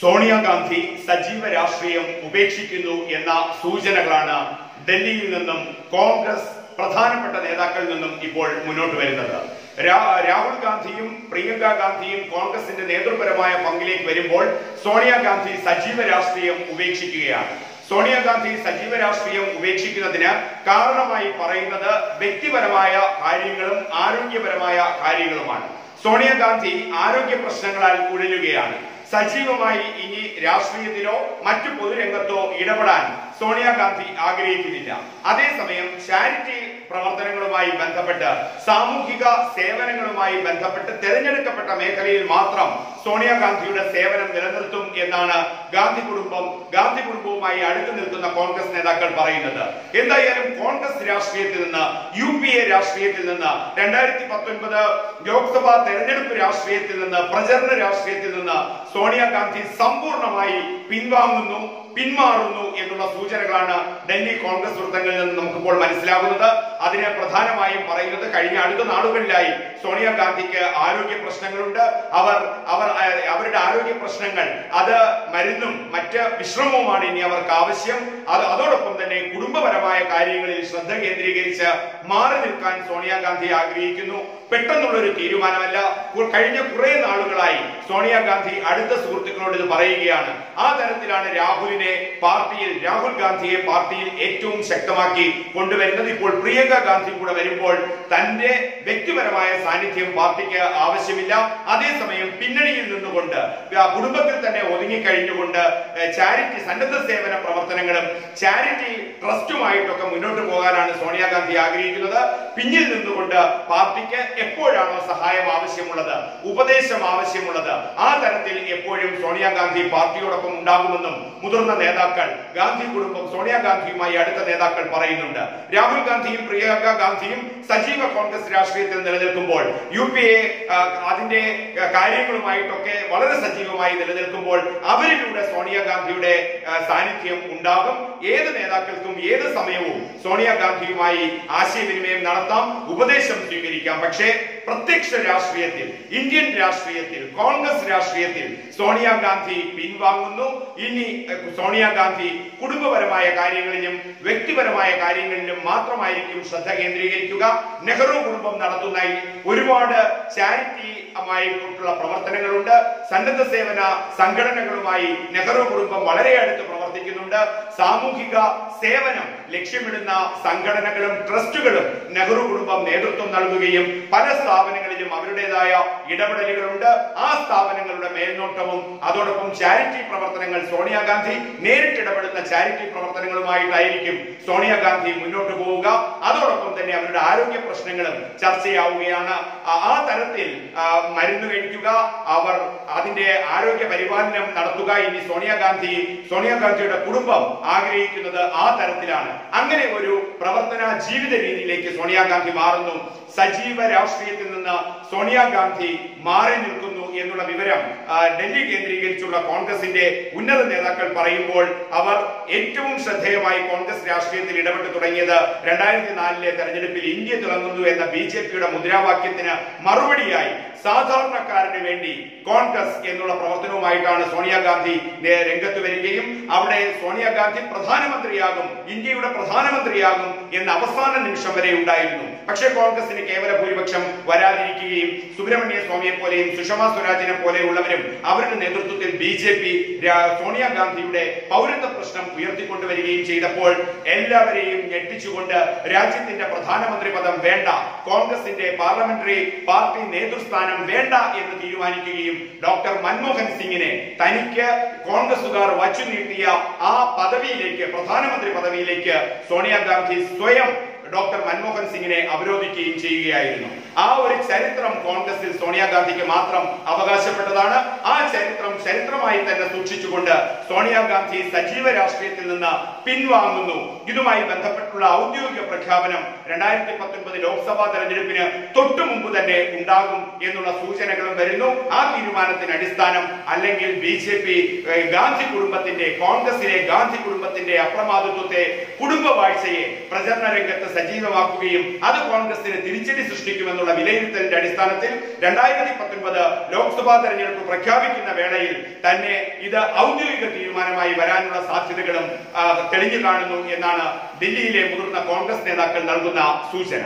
സോണിയാഗാന്ധി സജീവ രാഷ്ട്രീയം ഉപേക്ഷിക്കുന്നു എന്ന സൂചനകളാണ് ഡൽഹിയിൽ നിന്നും കോൺഗ്രസ് പ്രധാനപ്പെട്ട നേതാക്കളിൽ നിന്നും ഇപ്പോൾ മുന്നോട്ട് വരുന്നത്. രാഹുൽ ഗാന്ധിയും പ്രിയങ്ക ഗാന്ധിയും കോൺഗ്രസിന്റെ നേതൃപരമായ പങ്കിലേക്ക് വരുമ്പോൾ സോണിയാഗാന്ധി സജീവ രാഷ്ട്രീയം ഉപേക്ഷിക്കുകയാണ്. സോണിയാഗാന്ധി സജീവ രാഷ്ട്രീയം ഉപേക്ഷിക്കുന്നതിന് കാരണമായി പറയുന്നത് വ്യക്തിപരമായ കാര്യങ്ങളും ആരോഗ്യപരമായ കാര്യങ്ങളുമാണ്. സോണിയാഗാന്ധി ആരോഗ്യ പ്രശ്നങ്ങളാൽ ഉഴലുകയാണ്. സജീവമായി ഇനി രാഷ്ട്രീയത്തിലോ മറ്റു പൊതുരംഗത്തോ ഇടപെടാൻ സോണിയാഗാന്ധി ആഗ്രഹിക്കുന്നില്ല. അതേസമയം ചാരിറ്റി പ്രവർത്തനങ്ങളുമായി ബന്ധപ്പെട്ട് സാമൂഹിക സേവനങ്ങളുമായി ബന്ധപ്പെട്ട് തെരഞ്ഞെടുക്കപ്പെട്ട മേഖലയിൽ മാത്രം സോണിയാഗാന്ധിയുടെ സേവനം നിലനിർത്തും എന്നാണ് ഗാന്ധി കുടുംബം ഗാന്ധി കുടുംബവുമായി അടുത്തു നിൽക്കുന്ന കോൺഗ്രസ് നേതാക്കൾ പറയുന്നത്. എന്തായാലും കോൺഗ്രസ് രാഷ്ട്രീയത്തിൽ നിന്ന് യു പി എ രാഷ്ട്രീയത്തിൽ നിന്ന് രണ്ടായിരത്തി പത്തൊൻപത് ലോക്സഭാ തെരഞ്ഞെടുപ്പ് രാഷ്ട്രീയത്തിൽ നിന്ന് പ്രചരണ രാഷ്ട്രീയത്തിൽ നിന്ന് സോണിയാഗാന്ധി സമ്പൂർണമായി പിൻവാങ്ങുന്നു പിന്മാറുന്നു എന്നുള്ള സൂചനകളാണ് ഡൽഹി കോൺഗ്രസ് വൃത്തങ്ങളിൽ നിന്ന് നമുക്കിപ്പോൾ മനസ്സിലാകുന്നത്. അതിന് പ്രധാനമായും പറയുന്നത് കഴിഞ്ഞ അടുത്ത നാളുകളിലായി സോണിയാഗാന്ധിക്ക് ആരോഗ്യ പ്രശ്നങ്ങളുണ്ട്. അവർ അവർ അവരുടെ ആരോഗ്യ പ്രശ്നങ്ങൾ അത് മരുന്നും മറ്റ് വിശ്രമവുമാണ് ഇനി അവർക്ക് ആവശ്യം. അത് അതോടൊപ്പം തന്നെ കുടുംബപരമായ കാര്യങ്ങളിൽ ശ്രദ്ധ കേന്ദ്രീകരിച്ച് മാറി നിൽക്കാൻ സോണിയാഗാന്ധി ആഗ്രഹിക്കുന്നു. പെട്ടെന്നുള്ള ഒരു തീരുമാനമല്ല കഴിഞ്ഞ കുറെ നാളുകളായി സോണിയാഗാന്ധി അടുത്ത സുഹൃത്തുക്കളോട് ഇത് പറയുകയാണ്. ആ തരത്തിലാണ് രാഹുലിനെ പാർട്ടിയിൽ രാഹുൽ ഗാന്ധിയെ പാർട്ടിയിൽ ഏറ്റവും ശക്തമാക്കി കൊണ്ടുവരുന്നത്. ഇപ്പോൾ പ്രിയങ്ക ഗാന്ധി കൂടെ വരുമ്പോൾ തന്റെ വ്യക്തിപരമായ സാന്നിധ്യം പാർട്ടിക്ക് ആവശ്യമില്ല. അതേസമയം പിന്നണിയിൽ നിന്നുകൊണ്ട് കുടുംബത്തിൽ തന്നെ ഒതുങ്ങിക്കഴിഞ്ഞുകൊണ്ട് ചാരിറ്റി സന്നദ്ധ സേവന പ്രവർത്തനങ്ങളും ചാരിറ്റി ട്രസ്റ്റുമായിട്ടൊക്കെ മുന്നോട്ട് പോകാനാണ് സോണിയാഗാന്ധി ആഗ്രഹിക്കുന്നത്. പിന്നിൽ നിന്നുകൊണ്ട് പാർട്ടിക്ക് എപ്പോഴാണോ സഹായം ആവശ്യമുള്ളത് ഉപദേശം ആവശ്യമുള്ളത് ആ തരത്തിൽ എപ്പോഴും സോണിയാഗാന്ധി പാർട്ടിയോടൊപ്പം ഉണ്ടാകുമെന്നും മുതിർന്ന നേതാക്കൾ ഗാന്ധി കുടുംബം സോണിയാഗാന്ധിയുമായി അടുത്ത നേതാക്കൾ പറയുന്നുണ്ട്. രാഹുൽ ഗാന്ധിയും പ്രിയങ്ക ഗാന്ധിയും സജീവ കോൺഗ്രസ് രാഷ്ട്രീയത്തിൽ നിലനിൽക്കുമ്പോൾ യു പി എ അതിന്റെ കാര്യങ്ങളുമായിട്ടൊക്കെ വളരെ സജീവമായി നിലനിൽക്കുമ്പോൾ അവരിലൂടെ സോണിയാഗാന്ധിയുടെ സാന്നിധ്യം ഉണ്ടാകും. ഏത് നേതാക്കൾക്കും ഏത് സമയവും സോണിയാഗാന്ധിയുമായി ആശയവിനിമയം നടത്താം ഉപദേശം സ്വീകരിക്കാം. പക്ഷേ പ്രത്യക്ഷ രാഷ്ട്രീയത്തിൽ ഇന്ത്യൻ രാഷ്ട്രീയത്തിൽ കോൺഗ്രസ് രാഷ്ട്രീയത്തിൽ സോണിയാഗാന്ധി പിൻവാങ്ങുന്നു. ഇനി സോണിയാഗാന്ധി കുടുംബപരമായ കാര്യങ്ങളിലും വ്യക്തിപരമായ കാര്യങ്ങളിലും മാത്രമായിരിക്കും ശ്രദ്ധ കേന്ദ്രീകരിക്കുക. നെഹ്റു കുടുംബം നടത്തുന്ന ഒരുപാട് ഒരുപാട് ചാരിറ്റിയുമായിട്ടുള്ള പ്രവർത്തനങ്ങളുണ്ട്. സന്നദ്ധ സേവന സംഘടനകളുമായി നെഹ്റു കുടുംബം വളരെ അടുത്ത് പ്രവർത്തിക്കുന്നുണ്ട്. സാമൂഹിക സേവനം ലക്ഷ്യമിടുന്ന സംഘടനകളും ട്രസ്റ്റുകളും നെഹ്റു കുടുംബം നേതൃത്വം നൽകുകയും പല സ്ഥാപനങ്ങളിലും അവരുടേതായ ഇടപെടലുകളുണ്ട്. ആ സ്ഥാപനങ്ങളുടെ മേൽനോട്ടവും അതോടൊപ്പം ചാരിറ്റി പ്രവർത്തനങ്ങൾ സോണിയാഗാന്ധി നേരിട്ട് ഇടപെടുന്ന ചാരിറ്റി പ്രവർത്തനങ്ങളുമായിട്ടായിരിക്കും സോണിയാഗാന്ധി മുന്നോട്ട് പോവുക. അതോടൊപ്പം തന്നെ അവരുടെ ആരോഗ്യ പ്രശ്നങ്ങളും ചർച്ചയാവുകയാണ്. ആ- തരത്തിൽ മരുന്ന് കഴിക്കുക. അവർ അതിന്റെ ആരോഗ്യ പരിപാലനം നടത്തുക ഇനി സോണിയാഗാന്ധി സോണിയാഗാന്ധിയുടെ കുടുംബം ആഗ്രഹിക്കുന്നത് ആ തരത്തിലാണ്. അങ്ങനെ ഒരു പ്രവർത്തന ജീവിത രീതിയിലേക്ക് സോണിയാഗാന്ധി മാറുന്നു. സജീവ രാഷ്ട്രീയത്തിൽ നിന്ന് സോണിയാഗാന്ധി മാറി നിൽക്കുന്നു. എന്നുള്ള വിവരം ഡൽഹി കേന്ദ്രീകരിച്ചുള്ള കോൺഗ്രസിന്റെ ഉന്നത നേതാക്കൾ പറയുമ്പോൾ അവർ ഏറ്റവും ശ്രദ്ധേയമായി കോൺഗ്രസ് രാഷ്ട്രീയത്തിൽ ഇടപെട്ട് തുടങ്ങിയത് രണ്ടായിരത്തി നാലിലെ തെരഞ്ഞെടുപ്പിൽ ഇന്ത്യ തുടങ്ങുന്നു എന്ന ബി ജെ പിയുടെ മുദ്രാവാക്യത്തിന് മറുപടിയായി സാധാരണക്കാരന് വേണ്ടി കോൺഗ്രസ് എന്നുള്ള പ്രവർത്തനവുമായിട്ടാണ് സോണിയാഗാന്ധി രംഗത്ത് വരികയും അവിടെ സോണിയാഗാന്ധി പ്രധാനമന്ത്രിയാകും ഇന്ത്യയുടെ പ്രധാനമന്ത്രിയാകും എന്ന അവസാന നിമിഷം വരെ ഉണ്ടായിരുന്നു. പക്ഷേ കോൺഗ്രസിന് കേവല ഭൂരിപക്ഷം വരാതിരിക്കുകയും സുബ്രഹ്മണ്യ സ്വാമിയെ പോലെയും സുഷമ സ്വരാജിനെ പോലെയുള്ളവരും അവരുടെ നേതൃത്വത്തിൽ ബി ജെ പി സോണിയാഗാന്ധിയുടെ പൗരത്വ പ്രശ്നം ഉയർത്തിക്കൊണ്ടുവരികയും ചെയ്തപ്പോൾ എല്ലാവരെയും ഞെട്ടിച്ചുകൊണ്ട് രാജ്യത്തിന്റെ പ്രധാനമന്ത്രി പദം വേണ്ട കോൺഗ്രസിന്റെ പാർലമെന്ററി പാർട്ടി നേതൃസ്ഥാനം വേണ്ട എന്ന് തീരുമാനിക്കുകയും ഡോക്ടർ മൻമോഹൻ സിംഗിനെ തനിക്ക് കോൺഗ്രസുകാർ വച്ചു നീട്ടിയ ആ പദവിയിലേക്ക് പ്രധാനമന്ത്രി പദവിയിലേക്ക് സോണിയാഗാന്ധി സ്വയം ഡോക്ടർ മൻമോഹൻ സിംഗിനെ അവരോധിക്കുകയും ചെയ്യുകയായിരുന്നു. ആ ഒരു ചരിത്രം കോൺഗ്രസിൽ സോണിയാഗാന്ധിക്ക് മാത്രം അവകാശപ്പെട്ടതാണ്. ആ ചരിത്രം ചരിത്രമായി തന്നെ സൂക്ഷിച്ചുകൊണ്ട് സോണിയാഗാന്ധി സജീവ രാഷ്ട്രീയത്തിൽ നിന്ന് പിൻവാങ്ങുന്നു. ഇതുമായി ബന്ധപ്പെട്ടുള്ള ഔദ്യോഗിക പ്രഖ്യാപനം രണ്ടായിരത്തി പത്തൊൻപത് ലോക്സഭാ തെരഞ്ഞെടുപ്പിന് തൊട്ടു മുമ്പ് തന്നെ ഉണ്ടാകും എന്നുള്ള സൂചനകളും വരുന്നു. ആ തീരുമാനത്തിന് അടിസ്ഥാനം അല്ലെങ്കിൽ ബി ജെ പി ഗാന്ധി കുടുംബത്തിന്റെ കോൺഗ്രസിലെ ഗാന്ധി കുടുംബത്തിന്റെ അപ്രമാദിത്വത്തെ കുടുംബ വാഴ്ചയെ പ്രചരണ രംഗത്ത് സജീവമാക്കുകയും അത് കോൺഗ്രസിന് തിരിച്ചടി സൃഷ്ടിക്കുമെന്നുള്ള എന്നുള്ള വിലയിരുത്തലിന്റെ അടിസ്ഥാനത്തിൽ രണ്ടായിരത്തി പത്തൊൻപത് ലോക്സഭാ തെരഞ്ഞെടുപ്പ് പ്രഖ്യാപിക്കുന്ന വേളയിൽ തന്നെ ഇത് ഔദ്യോഗിക തീരുമാനമായി വരാനുള്ള സാധ്യതകളും തെളിഞ്ഞു കാണുന്നു എന്നാണ് ദില്ലിയിലെ മുതിർന്ന കോൺഗ്രസ് നേതാക്കൾ നൽകുന്ന സൂചന.